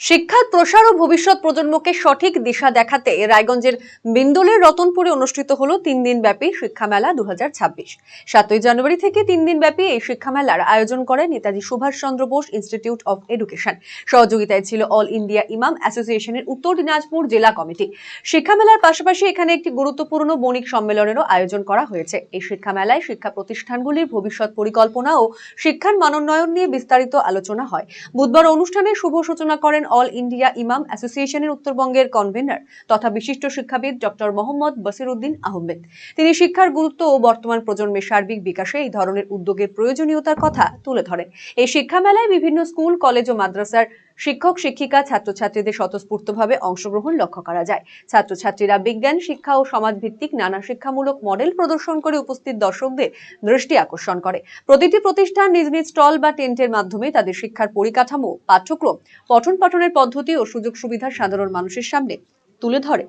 শিক্ষার প্রসার ও ভবিষ্যৎ প্রজন্মকে সঠিক দিশা দেখাতে রায়গঞ্জের বিন্দলের রতনপুরে অনুষ্ঠিত হলো তিন দিন ব্যাপী শিক্ষা মেলা দু সাতই জানুয়ারি থেকে তিন দিন ব্যাপী এই শিক্ষা মেলার আয়োজন করে Netaji Subhash Chandra Bose institute of education. সহযোগিতায় ছিল অল ইন্ডিয়া ইমাম অ্যাসোসিয়েশনের উত্তর দিনাজপুর জেলা কমিটি। শিক্ষা মেলার পাশাপাশি এখানে একটি গুরুত্বপূর্ণ বণিক সম্মেলনেরও আয়োজন করা হয়েছে। এই শিক্ষা মেলায় শিক্ষা প্রতিষ্ঠানগুলির ভবিষ্যৎ পরিকল্পনা ও শিক্ষার মানোন্নয়ন নিয়ে বিস্তারিত আলোচনা হয়। বুধবার অনুষ্ঠানে শুভ সূচনা করেন অল ইন্ডিয়া ইমাম অ্যাসোসিয়েশনের উত্তরবঙ্গের কনভেনার তথা বিশিষ্ট শিক্ষাবিদ ডক্টর মোহাম্মদ বসিরউদ্দিন আহমেদ। তিনি শিক্ষার গুরুত্ব ও বর্তমান প্রজন্মের সার্বিক বিকাশে এই ধরনের উদ্যোগের প্রয়োজনীয়তার কথা তুলে ধরেন। এই শিক্ষা মেলায় বিভিন্ন স্কুল, কলেজ ও মাদ্রাসার শিক্ষক, শিক্ষিকা, ছাত্রছাত্রীদের স্বতঃস্ফূর্তভাবে অংশগ্রহণ লক্ষ্য করা যায়। ছাত্রছাত্রীরা বিজ্ঞান, শিক্ষা ও সমাজভিত্তিক নানা শিক্ষামূলক মডেল প্রদর্শন করে উপস্থিত দর্শকদের দৃষ্টি আকর্ষণ করে। প্রতিটি প্রতিষ্ঠান নিজ নিজ স্টল বা টেন্টের মাধ্যমে তাদের শিক্ষার পরিকাঠামো, পাঠ্যক্রম, পঠন পাঠনের পদ্ধতি ও সুযোগ সুবিধা সাধারণ মানুষের সামনে তুলে ধরে।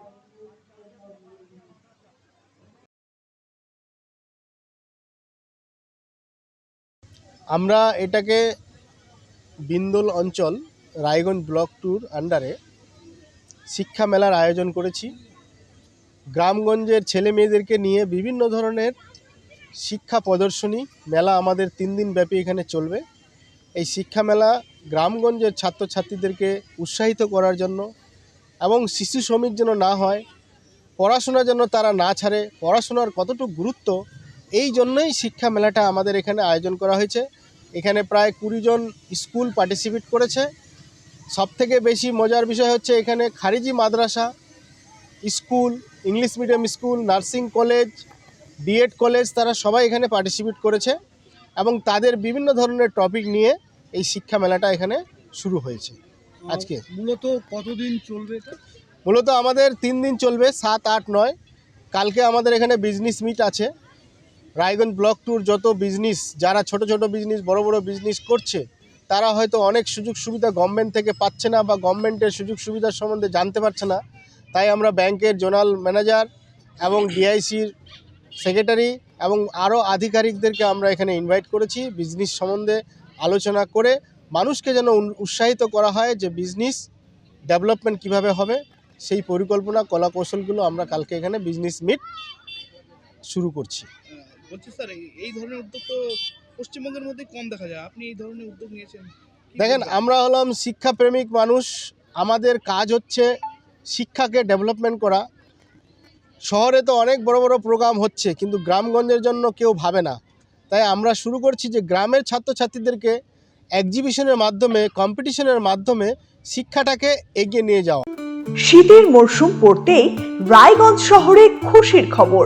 আমরা এটাকে বিন্দল অঞ্চল রায়গঞ্জ ব্লক ট্যুর আন্ডারে শিক্ষা মেলার আয়োজন করেছি। গ্রামগঞ্জের ছেলে মেয়েদেরকে নিয়ে বিভিন্ন ধরনের শিক্ষা প্রদর্শনী, মেলা আমাদের তিন দিন ব্যাপী এখানে চলবে। এই শিক্ষা মেলা গ্রামগঞ্জের ছাত্রছাত্রীদেরকে উৎসাহিত করার জন্য এবং শিশু শ্রমিক যেন না হয়, পড়াশোনা যেন তারা না ছাড়ে, পড়াশোনার কতটুকু গুরুত্ব, এই জন্যই শিক্ষা মেলাটা আমাদের এখানে আয়োজন করা হয়েছে। এখানে প্রায় কুড়ি জন স্কুল পার্টিসিপেট করেছে। সবথেকে বেশি মজার বিষয় হচ্ছে এখানে খারিজি মাদ্রাসা school English medium school nursing college B Ed college তারা সবাই এখানে পার্টিসিপেট করেছে এবং তাদের বিভিন্ন ধরনের টপিক নিয়ে এই শিক্ষা মেলাটা এখানে শুরু হয়েছে আজকে। মূলত কতদিন চলবে মূলত আমাদের তিন দিন চলবে সাত আট নয়। কালকে আমাদের এখানে বিজনেস মিট আছে। রায়গঞ্জ ব্লক ট্যুর যত বিজনেস যারা ছোট ছোট বিজনেস বড় বড় বিজনেস করছে তারা হয়তো অনেক সুযোগ সুবিধা গভর্নমেন্ট থেকে পাচ্ছে না বা গভর্নমেন্টের সুযোগ সুবিধার সম্বন্ধে জানতে পারছে না। তাই আমরা ব্যাংকের জোনাল ম্যানেজার এবং ডিআইসির সেক্রেটারি এবং আরও আধিকারিকদেরকে আমরা এখানে ইনভাইট করেছি বিজনেস সম্বন্ধে আলোচনা করে মানুষকে যেন উৎসাহিত করা হয় যে বিজনেস ডেভেলপমেন্ট কীভাবে হবে, সেই পরিকল্পনা কলা কৌশলগুলো আমরা কালকে এখানে বিজনেস মিট শুরু করছি। বলছি স্যার এই ধরনের উদ্যোগ তো পশ্চিমবঙ্গের মধ্যে কম দেখা যায়। আপনি এই ধরনের উদ্যোগ নিয়েছেন দেখেন আমরা হলাম শিক্ষাপ্রেমিক মানুষ। আমাদের কাজ হচ্ছে শিক্ষাকে ডেভেলপমেন্ট করা। শহরে তো অনেক বড় বড় প্রোগ্রাম হচ্ছে কিন্তু গ্রামগঞ্জের জন্য কেউ ভাবে না। তাই আমরা শুরু করছি যে গ্রামের ছাত্রছাত্রীদেরকে এক্সিবিশনের মাধ্যমে কম্পিটিশনের মাধ্যমে শিক্ষাটাকে এগিয়ে নিয়ে যাওয়া। শীতের মরশুম পড়তেই রায়গঞ্জ শহরে খুশির খবর।